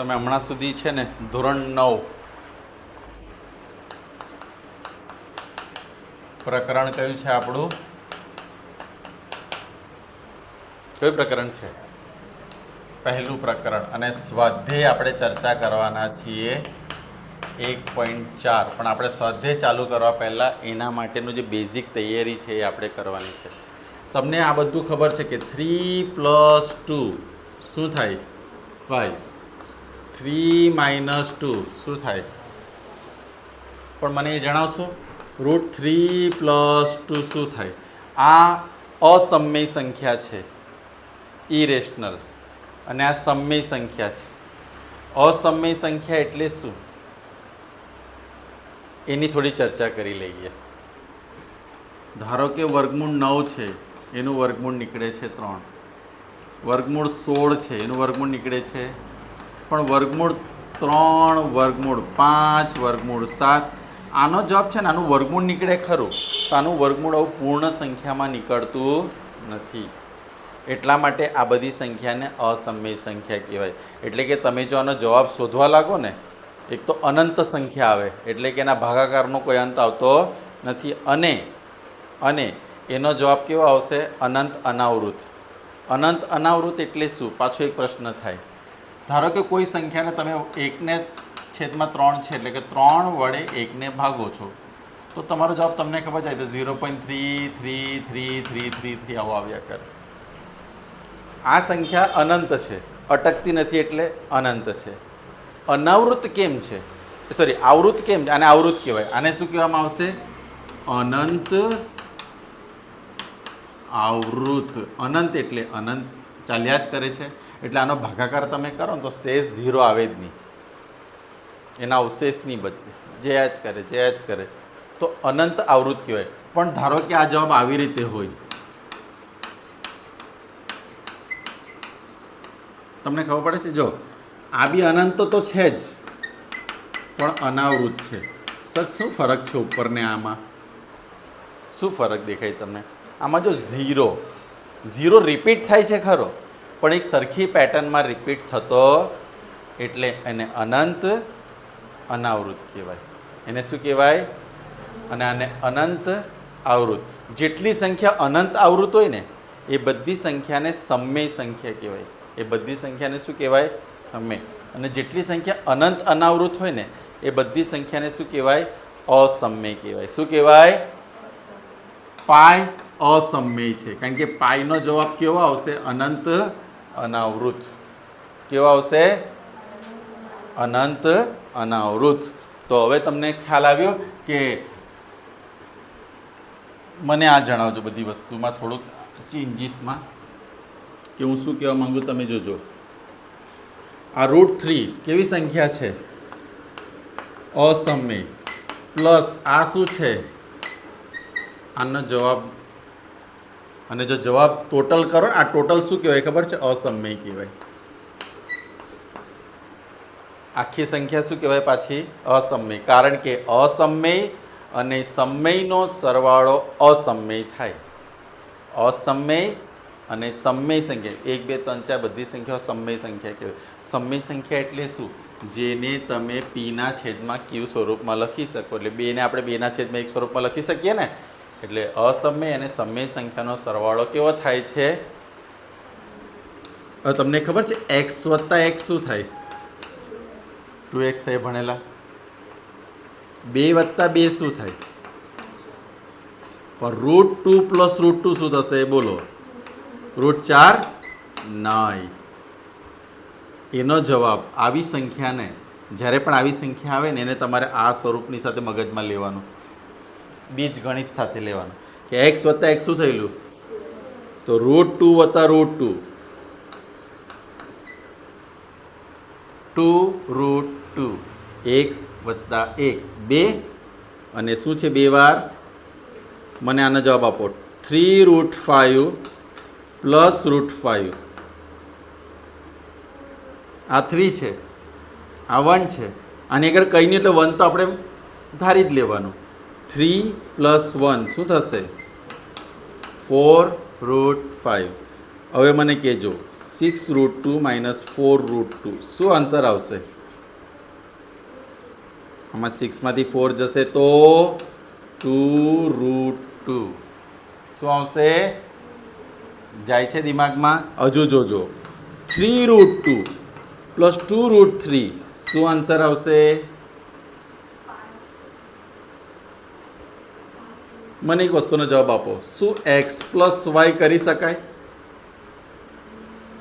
તમે હમણાં સુધી છે ને ધોરણ નવ પ્રકરણ કયું છે આપણું? કયું પ્રકરણ છે? પહેલું પ્રકરણ. અને સ્વાધ્યાય આપણે ચર્ચા કરવાના છીએ એક પોઈન્ટ ચાર. પણ આપણે સ્વાધ્યાય ચાલુ કરવા પહેલાં એના માટેનું જે બેઝિક તૈયારી છે એ આપણે કરવાની છે. તમને આ બધું ખબર છે કે થ્રી પ્લસ ટુ શું થાય? ફાઈવ. Three minus two. શું થાય? પણ મને એ જણાવશો? રૂટ થ્રી પ્લસ ટુ શું થાય? આ અસમય સંખ્યા છે. ઇરેશનલ અને આ સમય સંખ્યા છે. અસમય સંખ્યા એટલે શું? એની થોડી ચર્ચા કરી લઈએ. ધારો કે વર્ગમૂળ નવ છે, એનું વર્ગમૂળ નીકળે છે ત્રણ. વર્ગમૂળ સોળ છે, એનું વર્ગમૂળ નીકળે છે પણ વર્ગમૂળ ત્રણ, વર્ગમૂળ પાંચ, વર્ગમૂળ સાત. આનો જવાબ છે ને, આનું વર્ગમૂળ નીકળે ખરું. તો આનું વર્ગમૂળ આવું પૂર્ણ સંખ્યામાં નીકળતું નથી. એટલા માટે આ બધી સંખ્યાને અસમય સંખ્યા કહેવાય. એટલે કે તમે જો આનો જવાબ શોધવા લાગો ને, એક તો અનંત સંખ્યા આવે, એટલે કે એના ભાગાકારનો કોઈ અંત આવતો નથી. અને અને એનો જવાબ કેવો આવશે? અનંત અનાવૃત. અનંત અનાવૃત એટલે શું? પાછો એક પ્રશ્ન થાય. ધારો કે કોઈ સંખ્યાને તમે એકને છેદમાં ત્રણ છે, એટલે કે ત્રણ વડે એકને ભાગો છો, તો તમારો જવાબ તમને ખબર જાય તો zero point three three three three three three આવો આવ્યા કરે. આ સંખ્યા અનંત છે, અટકતી નથી એટલે અનંત છે. અનાવૃત કેમ છે? સોરી આવૃત કેમ છે? આને આવૃત કહેવાય. આને શું કહેવામાં આવશે? અનંત, આવૃત. અનંત એટલે અનંત ચાલ્યા જ કરે છે. એટલે આનો ભાગાકાર તમે કરો ને તો શેષ ઝીરો આવે જ નહીં. એના અવશેષ નહીં બચે. જયા જ કરે જયા જ કરે. તો અનંત આવૃત કહેવાય. પણ ધારો કે આ જવાબ આવી રીતે હોય. તમને ખબર પડે છે? જો, આ બી અનંત તો છે જ, પણ અનાવૃત છે. સર, શું ફરક છે ઉપરને આમાં? શું ફરક દેખાય તમને? આમાં જો ઝીરો ઝીરો રિપીટ થાય છે ખરો. પણ એક સરખી પેટર્નમાં રિપીટ થતો એટલે એને અનંત અનાવૃત કહેવાય. એને શું કહેવાય? અને આને અનંત આવૃત. જેટલી સંખ્યા અનંત આવૃત હોય ને, એ બધી સંખ્યાને સમય સંખ્યા કહેવાય. એ બધી સંખ્યાને શું કહેવાય? સમય. અને જેટલી સંખ્યા અનંત અનાવૃત હોય ને, એ બધી સંખ્યાને શું કહેવાય? અસમય કહેવાય. શું કહેવાય? પાય અસમય છે. કારણ કે પાયનો જવાબ કેવો આવશે? અનંત અનાવૃત. કેવા આવશે? અનંત અનાવૃત. તો હવે તમને ખ્યાલ આવ્યો કે મને આ જણાવજો બધી વસ્તુમાં થોડુંક ચેન્જીસમાં કે હું શું કહેવા માગું તમે જોજો. આ રૂટ થ્રી કેવી સંખ્યા છે? અસમય. પ્લસ આ શું છે? આનો જવાબ અને જો જવાબ ટોટલ કરો આ ટોટલ શું કહેવાય ખબર છે? અસમય કહેવાય. આખી સંખ્યા શું કહેવાય પાછી? અસમય. કારણ કે અસમય અને સમયનો સરવાળો અસમય થાય. અસમય અને સમય સંખ્યા. એક, બે, ત્રણ, ચાર બધી સંખ્યાઓ સમય સંખ્યા કહેવાય. સમય સંખ્યા એટલે શું? જેને તમે પીના છેદમાં ક્યુ સ્વરૂપમાં લખી શકો. એટલે બેને આપણે બેના છેદમાં એક સ્વરૂપમાં લખી શકીએ ને? એટલે અસમય અને સમય સંખ્યાનો સરવાળો કેવો થાય છે? તમને ખબર છે એક્સ વત્તા એક્સ શું થાય? ટુ એક્સ થાય ભણેલા. બે વત્તા બે શું થાય? પણ root two plus root two શું થશે? બોલો. રૂટ ચાર નહીં એનો જવાબ આવી સંખ્યાને, જ્યારે પણ આવી સંખ્યા આવે ને, એને તમારે આ સ્વરૂપની સાથે મગજમાં લેવાનું. બીજ ગણિત સાથે લેવાનું. કે એક્સ વત્તા એક્સ શું થયેલું? તો રૂટ ટુ વત્તા root two two root two એક વત્તા એક. બે? અને શું છે બે વાર? મને આનો જવાબ આપો. Three root five plus root five આ થ્રી છે. આ વન છે. આની આગળ કહીને એટલે વન તો આપણે ધારી જ લેવાનું. થ્રી પ્લસ વન, શું થશે? ફોર રૂટ ફાઇવ હવે મને કહેજો, six root two minus four root two, શું આન્સર આવશે? આમાં સિક્સમાંથી ફોર જશે તો ટુ રૂટ ટુ. શું આવશે? જાય છે દિમાગમાં? હજુ જોજો. Three root two plus two root three, શું આન્સર આવશે? મને એક વસ્તુનો જવાબ આપો. શું એક્સ પ્લસ વાય કરી શકાય?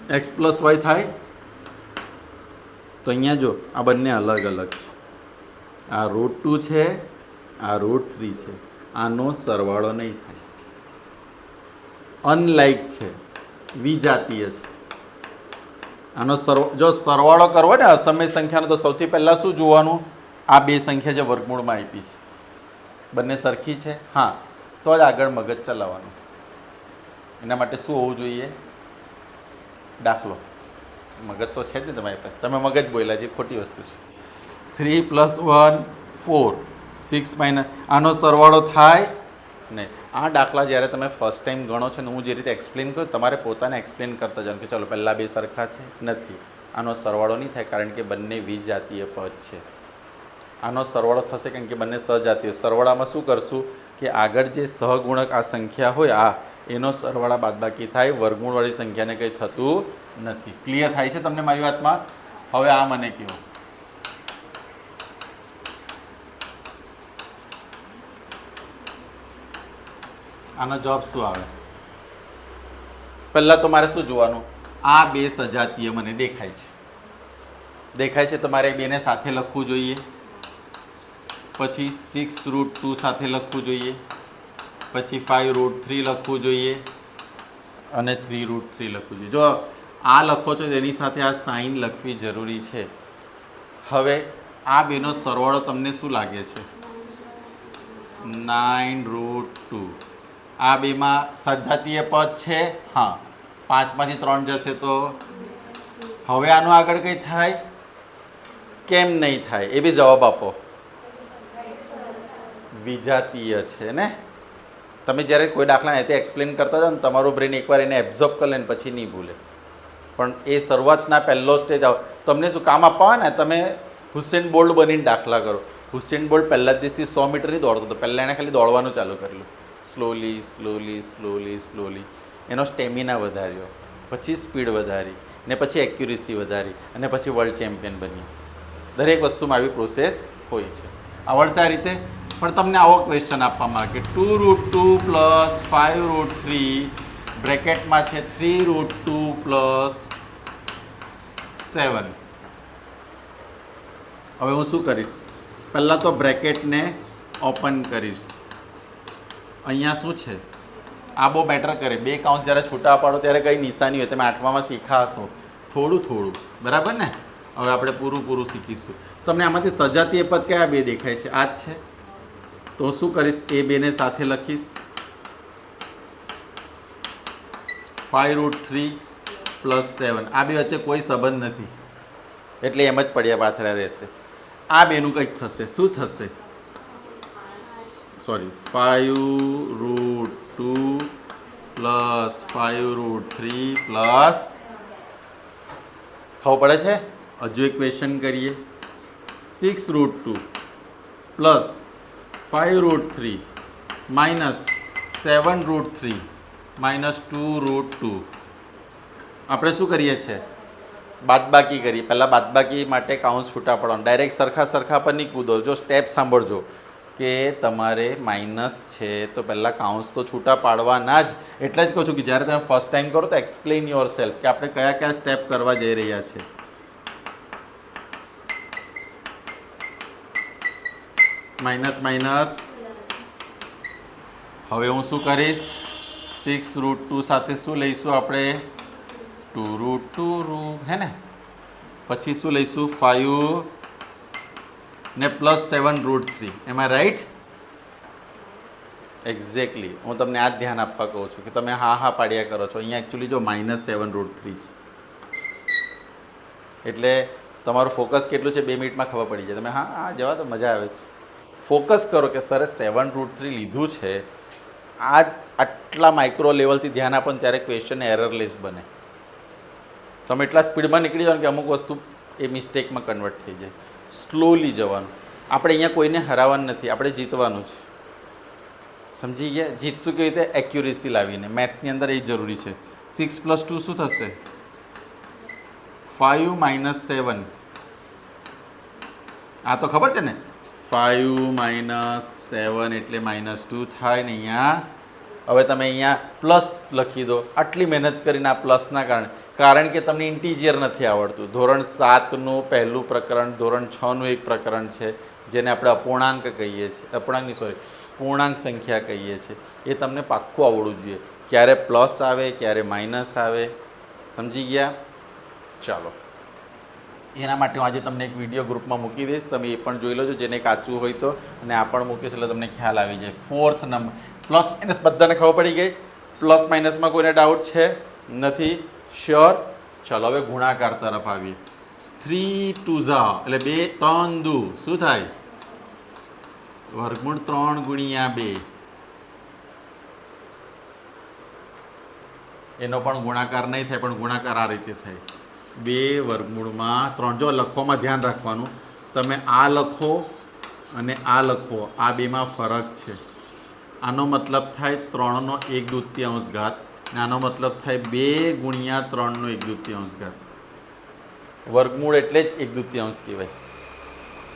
એક્સ પ્લસ વાય થાય? તો અહીંયા જો, આ બંને અલગ અલગ છે. આ રૂટ ટુ છે, આ રૂટ થ્રી છે. આનો સરવાળો નહીં થાય. અનલાઇક છે. વિજાતીય છે. આનો સરવ જો સરવાળો કરવો ને, અસમય સંખ્યાનો, તો સૌથી પહેલાં શું જોવાનું? આ બે સંખ્યા જે વર્ગમૂળમાં આપી છે. બંને સરખી છે? હા. તો જ આગળ મગજ ચલાવવાનું. એના માટે શું હોવું જોઈએ? દાખલો. મગજ તો છે જ ને તમારી પાસે. તમે મગજ બોલ્યા જે ખોટી વસ્તુ છે. Three plus one four six minus આનો સરવાળો થાય નહીં. આ દાખલા જ્યારે તમે ફર્સ્ટ ટાઈમ ગણો છો ને હું જે રીતે એક્સપ્લેન કરું તમારે પોતાને એક્સપ્લેન કરતા જાણ કે ચલો પહેલાં બે સરખા છે. નથી. આનો સરવાળો નહીં થાય કારણ કે બંને વિજાતીય પદ છે. આનો સરવાળો થશે કારણ કે બંને સજાતીય. સરવાળામાં શું કરશું? કે આગળ જે સહગુણક આ સંખ્યા હોય, આ એનો સરવાળા બાદબાકી થાય, વર્ગમૂળવાળી સંખ્યાને કંઈ થતું નથી. ક્લિયર થાય છે તમને મારી વાતમાં? હવે આ મને કહો. આનો જવાબ શું આવે? પહેલાં તો મારે શું જોવાનું? આ બે સજાતીય મને દેખાય છે. દેખાય છે તો મારે બેને સાથે લખવું જોઈએ. પછી સિક્સ રૂટ ટુ સાથે લખવું જોઈએ. પછી ફાઇવ રૂટ થ્રી લખવું જોઈએ અને થ્રી રૂટ થ્રી લખવું જોઈએ. જો આ લખો છો તેની સાથે આ સાઇન લખવી જરૂરી છે. હવે આ બેનો સરવાળો તમને શું લાગે છે? નાઇન રૂટ ટુ આ બેમાં સજાતીય પદ છે? હા. પાંચમાંથી ત્રણ જશે તો? હવે આનું આગળ કંઈ થાય? કેમ નહીં થાય? એ બી જવાબ આપો. વિજાતીય છે, ને? તમે જ્યારે કોઈ દાખલા ને તે એક્સપ્લેન કરતા જાઓ ને, તમારું બ્રેન એકવાર એને એબ્ઝોર્બ કરી ને પછી નહીં ભૂલે. પણ એ શરૂઆતના પહેલો સ્ટેજ આવ તમને શું કામ આપવા ને તમે હુસેન બોલ્ટ બનીને દાખલા કરો. હુસેન બોલ્ટ પહેલા જ દિવસથી સો મીટર દોડતો હતો. પહેલાં એણે ખાલી દોડવાનું ચાલુ કરેલું સ્લોલી સ્લોલી સ્લોલી સ્લોલી એનો સ્ટેમિના વધાર્યો. પછી સ્પીડ વધારી. ને પછી એક્યુરેસી વધારી. અને પછી વર્લ્ડ ચેમ્પિયન બન્યો દરેક વસ્તુમાં આવી પ્રોસેસ હોય છે. આવડશે આ રીતે? પણ તમને આવો ક્વેશ્ચન આપવામાં આવે કે two root two plus five root three બ્રેકેટમાં છે three root two plus seven હવે હું શું કરીશ? પહેલાં તો બ્રેકેટને ઓપન કરીશ. અહીંયા શું છે? આ બહુ બેટર કરે. બે કાઉન્સ જ્યારે છૂટા પાડો ત્યારે કંઈ નિશાની હોય. તમે આઠમામાં શીખા હશો થોડું થોડું. બરાબર ને? હવે આપણે પૂરું પૂરું શીખીશું. તમને આમાંથી સજાતીય પદ કયા બે દેખાય છે? આ જ છે. તો શું કરીશ? એ બેને સાથે લખીશ. Five root three plus seven આ બે વચ્ચે કોઈ સંબંધ નથી. એટલે એમ જ પડ્યા પાથરા રહેશે. આ બેનું કંઈક થશે. શું થશે? Sorry five root two plus five root three plus ખબર પડે છે? હજુ એક ક્વેશ્ચન કરીએ. Six root two plus five root three minus seven root three minus two root two આપણે શું કરીએ છીએ? બાદબાકી કરીએ. પહેલાં બાદબાકી માટે કાઉન્સ છૂટા પડવાનું. ડાયરેક્ટ સરખા સરખા પર નહીં કૂદો જો સ્ટેપ સાંભળજો કે તમારે માઇનસ છે તો પહેલાં કાઉન્સ તો છૂટા પાડવાના જ. એટલે જ કહું છું કે જ્યારે તમે ફર્સ્ટ ટાઈમ કરો તો એક્સપ્લેન યોર સેલ્ફ કે આપણે કયા કયા સ્ટેપ કરવા જઈ રહ્યા છે માઇનસ માઇનસ. હવે હું શું કરીશ? સિક્સ રૂટ ટુ સાથે શું લઈશું આપણે? ટુ રૂટ ટુ રૂ હે ને? પછી શું લઈશું? ફાઇવ ને પ્લસ સેવન રૂટ થ્રી એમાં રાઈટ એક્ઝેક્ટલી હું તમને આ જ ધ્યાન આપવા કહું છું કે તમે હા હા પાડ્યા કરો છો. અહીંયા એકચ્યુઅલી જો માઇનસ સેવન રૂટ થ્રી છે. એટલે તમારું ફોકસ કેટલું છે? બે મિનિટમાં ખબર પડી જાય. તમે હા હા, જવા તો મજા આવે છે. ફોકસ કરો કે સરે સેવન રૂટ થ્રી લીધું છે. આ આટલા માઇક્રો લેવલથી ધ્યાન આપો ને ત્યારે ક્વેશ્ચન એરરલેસ બને. તમે એટલા સ્પીડમાં નીકળી જાઓ કે અમુક વસ્તુ એ મિસ્ટેકમાં કન્વર્ટ થઈ જાય. સ્લોલી જવાનું. આપણે અહીંયા કોઈને હરાવવાનું નથી, આપણે જીતવાનું છે સમજી ગયા? જીતશું કેવી રીતે? એક્યુરેસી લાવીને. મેથ્સની અંદર એ જરૂરી છે. સિક્સ પ્લસ ટુ શું થશે? ફાઇવ માઇનસ સેવન આ તો ખબર છે ને? ફાઇવ માઇનસ સેવન એટલે માઇનસ ટુ થાય ને અહીંયા. હવે તમે અહીંયા પ્લસ લખી દો. આટલી મહેનત કરીને આ પ્લસના કારણે. કારણ કે તમને ઇન્ટીજિયર નથી આવડતું. ધોરણ સાતનું પહેલું પ્રકરણ, ધોરણ છનું એક પ્રકરણ છે, જેને આપણે અપૂર્ણાંક કહીએ છીએ. અપૂર્ણાંકની સોરી પૂર્ણાંક સંખ્યા કહીએ છીએ. એ તમને પાક્કું આવડવું જોઈએ. ક્યારે પ્લસ આવે, ક્યારે માઇનસ આવે. સમજી ગયા? ચાલો. એના માટે હું આજે તમને એક વીડિયો ગ્રુપમાં મૂકી દઈશ. તમે એ પણ જોઈ લેજો, જેને કાચું હોય તો. અને આ પણ મૂકીશ એટલે તમને ખ્યાલ આવી જાય. ફોર્થ નંબર પ્લસ માઇનસ બધાને ખબર પડી ગઈ. પ્લસ માઇનસમાં કોઈને ડાઉટ છે? નથી. શ્યોર ચલો, હવે ગુણાકાર તરફ આવીએ. થ્રી ટુ ઝા એટલે બે, ત્રણ, દુ. શું થાય? વર્ગમૂળ ત્રણ ગુણ્યા બે. એનો પણ ગુણાકાર નહીં થાય, પણ ગુણાકાર આ રીતે થાય. બે વર્ગમૂળમાં ત્રણ. જો લખવામાં ધ્યાન રાખવાનું, તમે આ લખો અને આ લખો. આ બેમાં ફરક છે. આનો મતલબ થાય ત્રણનો એક દૂત્યાંશ ઘાત અને આનો મતલબ થાય બે ગુણ્યા ત્રણનો એક દૂત્યાંશ ઘાત. વર્ગમૂળ એટલે જ એક દૂત્યાંશ કહેવાય.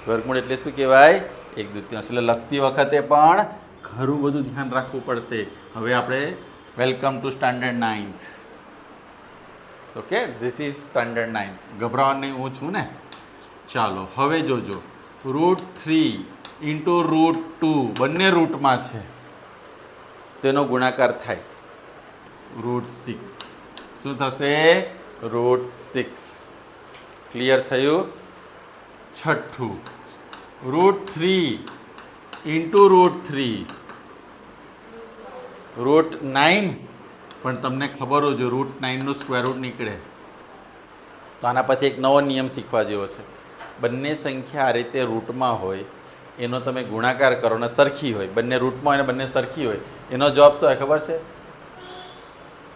વર્ગમૂળ એટલે શું કહેવાય? એક દૂત્યાંશ. એટલે લખતી વખતે પણ ઘણું બધું ધ્યાન રાખવું પડશે. હવે આપણે welcome to standard ninth okay this is standard nine ગભરાવા નહીં હું છું ને? ચાલો, હવે જોજો. Root three into root two બંને રૂટમાં છે. તેનો ગુણાકાર થાય. રૂટ સિક્સ શું થશે? રૂટ સિક્સ ક્લિયર થયું? છઠ્ઠું. Root three into root three root nine પણ તમને ખબર હોય જો રૂટ નાઇનનું સ્ક્વેર રૂટ નીકળે. તો આના પછી એક નવો નિયમ શીખવા જેવો છે. બંને સંખ્યા આ રીતે રૂટમાં હોય, એનો તમે ગુણાકાર કરો ને સરખી હોય. બંને રૂટમાં હોય ને બંને સરખી હોય. એનો જવાબ શું ખબર છે?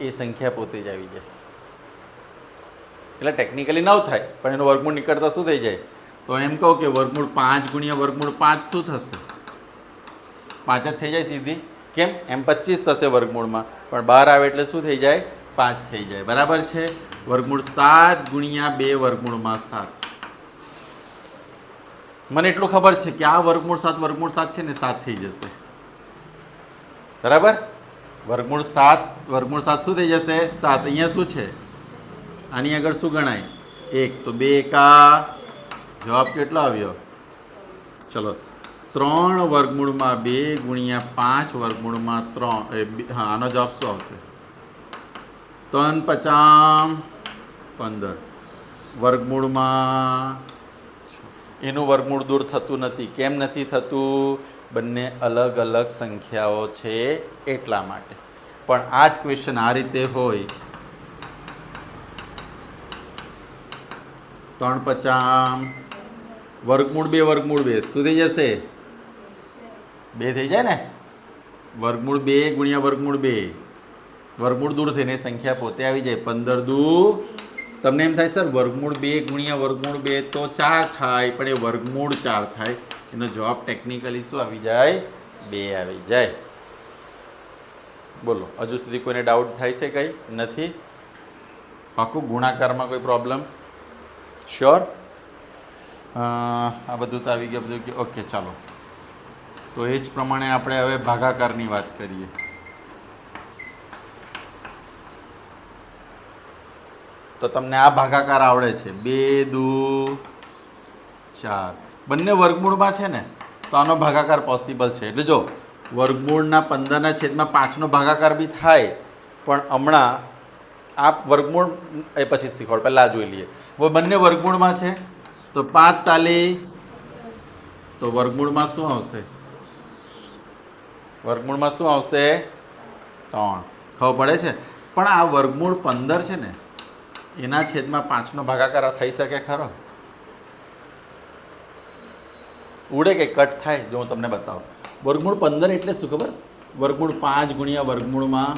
એ સંખ્યા પોતે જ આવી જશે. એટલે ટેકનિકલી નવ થાય, પણ એનું વર્ગમૂળ નીકળતા શું થઈ જાય? તો એમ કહું કે વર્ગમૂળ પાંચ ગુણ્યા વર્ગમૂળ પાંચ શું થશે? પાંચ જ થઈ જાય સીધી? કેમ? એમ પચીસ થશે વર્ગમૂળમાં. પણ બહાર આવે એટલે શું થઈ જાય? પાંચ થઈ જાય. બરાબર છે? વર્ગમૂળ સાત ગુણ્યા બે વર્ગમૂળમાં સાત. મને એટલું ખબર છે કે આ વર્ગમૂળ સાત વર્ગમૂળ સાત છે ને સાત થઈ જશે. બરાબર? વર્ગમૂળ સાત વર્ગમૂળ સાત શું થઈ જશે? સાત. અહીંયા શું છે? આની આગળ શું ગણાય? એક. તો બે એકા જવાબ કેટલો આવ્યો? ચલો. ત્રણ વર્ગમૂળમાં બે ગુણ્યા પાંચ વર્ગમૂળમાં ત્રણ હા, આનો જવાબ શું આવશે? ત્રણ પચામ પંદર. વર્ગમૂળમાં એનું વર્ગમૂળ દૂર થતું નથી. કેમ નથી થતું? બંને અલગ અલગ સંખ્યાઓ છે એટલા માટે. પણ આ જ ક્વેશ્ચન આ રીતે હોય. ત્રણ પચામ, વર્ગમૂળ બે વર્ગમૂળ બે. થઈ જશે? બે થઈ જાય ને? વર્ગમૂળ બે ગુણ્યા વર્ગમૂળ બે. વર્ગમૂળ દૂર થઈને સંખ્યા પોતે આવી જાય. પંદર દુ. તમને એમ થાય, સર, વર્ગમૂળ બે ગુણ્યા વર્ગમૂળ બે તો ચાર થાય. પણ એ વર્ગમૂળ ચાર થાય. એનો જવાબ ટેકનિકલી શું આવી જાય? બે આવી જાય. બોલો, હજુ સુધી કોઈને ડાઉટ થાય છે કંઈ? નથી? પાકું ગુણાકારમાં કોઈ પ્રોબ્લેમ શ્યોર આ બધું તો આવી ગયું, બધું ઓકે ચાલો. તો એ જ પ્રમાણે આપણે હવે ભાગાકારની વાત કરીએ. તો તમને આ ભાગાકાર આવડે છે. બે, દુ, ચાર. બંને વર્ગમૂળમાં છે ને, તો આનો ભાગાકાર પોસિબલ છે. એટલે જો, વર્ગમૂળના પંદરના છેદમાં પાંચનો ભાગાકાર બી થાય, પણ હમણાં આ વર્ગમૂળ, એ પછી શીખવાડ, પહેલાં જોઈ લઈએ. હવે બંને વર્ગમૂળમાં છે, તો પાંચ તાલી, તો વર્ગમૂળમાં શું આવશે? વર્ગમૂળમાં શું આવશે? ત્રણ. ખબર પડે છે? પણ આ વર્ગમૂળ પંદર છે ને, એના છેદમાં પાંચનો ભાગાકાર થઈ શકે ખરો? ઉડે કે કટ થાય જો હું તમને બતાવું. વર્ગમૂળ પંદર એટલે શું ખબર? વર્ગમૂળ પાંચ ગુણ્યા વર્ગમૂળમાં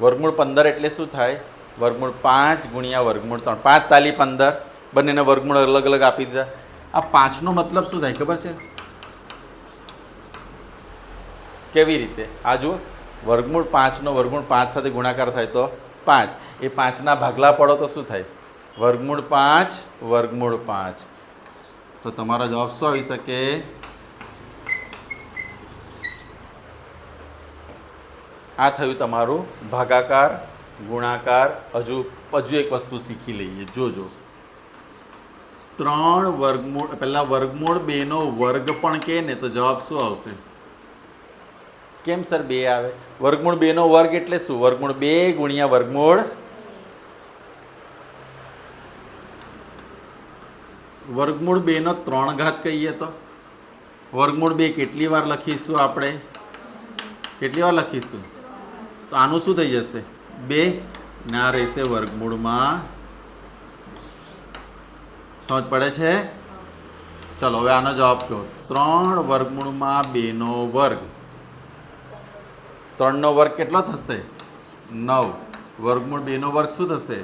વર્ગમૂળ પંદર એટલે શું થાય? વર્ગમૂળ પાંચ ગુણ્યા વર્ગમૂળ ત્રણ. પાંચ તાલી પંદર. બંનેને વર્ગમૂળ અલગ અલગ આપી દીધા. આ પાંચનો મતલબ શું થાય ખબર છે? કેવી રીતે? આ જુઓ, વર્ગમૂળ પાંચનો વર્ગમૂળ પાંચ સાથે ગુણાકાર થાય તો પાંચ. એ પાંચના ભાગલા પડો તો શું થાય? વર્ગમૂળ પાંચ વર્ગમૂળ પાંચ. તો તમારો જવાબ શું આવી શકે? આ થયું તમારું ભાગાકાર, ગુણાકાર. હજુ હજુ એક વસ્તુ શીખી લઈએ. જોજો. ત્રણ વર્ગમૂળ, પહેલાં વર્ગમૂળ બેનો વર્ગ પણ કહે ને તો જવાબ શું આવશે? કેમ સર બે આવે? વર્ગમૂળ બેનો વર્ગ એટલે શું? વર્ગમૂળ બે ગુણ્યા વર્ગમૂળ વર્ગમૂળ બેનો ત્રણ ઘાત કહીએ તો? વર્ગમૂળ બે કેટલી વાર લખીશું આપણે? કેટલી વાર લખીશું? તો આનું શું થઈ જશે? બે? ના રહેશે વર્ગમૂળમાં. સમજ પડે છે? ચલો, હવે આનો જવાબ કહો. ત્રણ વર્ગમૂળમાં બેનો વર્ગ. ત્રણનો વર્ગ કેટલો થશે? નવ. વર્ગમૂળ બેનો વર્ગ શું થશે?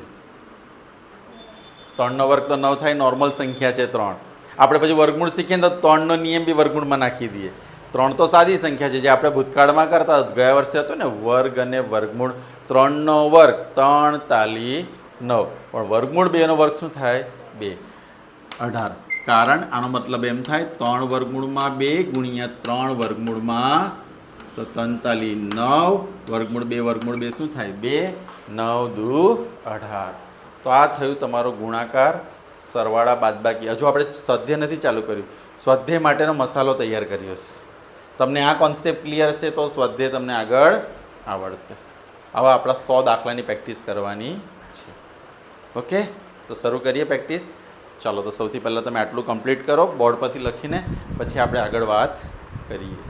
ત્રણનો વર્ગ તો નવ થાય, નોર્મલ સંખ્યા છે ત્રણ. આપણે પછી વર્ગમૂળ શીખીએ તો ત્રણનો નિયમ બી વર્ગમૂળમાં નાખી દઈએ. ત્રણ તો સાદી સંખ્યા છે, જે આપણે ભૂતકાળમાં કરતા ગયા વર્ષે હતો ને, વર્ગ અને વર્ગમૂળ ત્રણનો વર્ગ, ત્રણ, તાલી, નવ. પણ વર્ગમૂળ બેનો વર્ગ શું થાય? બે. અઢાર. કારણ, આનો મતલબ એમ થાય, ત્રણ વર્ગમૂળમાં બે ગુણ્યા ત્રણ વર્ગમૂળમાં તો તંતાલી નવ, વર્ગમૂળ બે વર્ગમૂળ બે શું થાય? બે, નવ, દુ, અઢાર. તો આ થયું તમારો ગુણાકાર, સરવાળા, બાદબાકી. હજુ આપણે સ્વાધ્યાય નથી ચાલુ કર્યું. સ્વાધ્યાય માટેનો મસાલો તૈયાર કર્યો છે. તમને આ કોન્સેપ્ટ ક્લિયર છે તો સ્વાધ્યાય તમને આગળ આવડશે. હવે આપણા સો દાખલાની પ્રેક્ટિસ કરવાની છે. ઓકે? તો શરૂ કરીએ પ્રેક્ટિસ ચાલો, તો સૌથી પહેલાં તમે આટલું કમ્પ્લીટ કરો, બોર્ડ પરથી લખીને, પછી આપણે આગળ વાત કરીએ.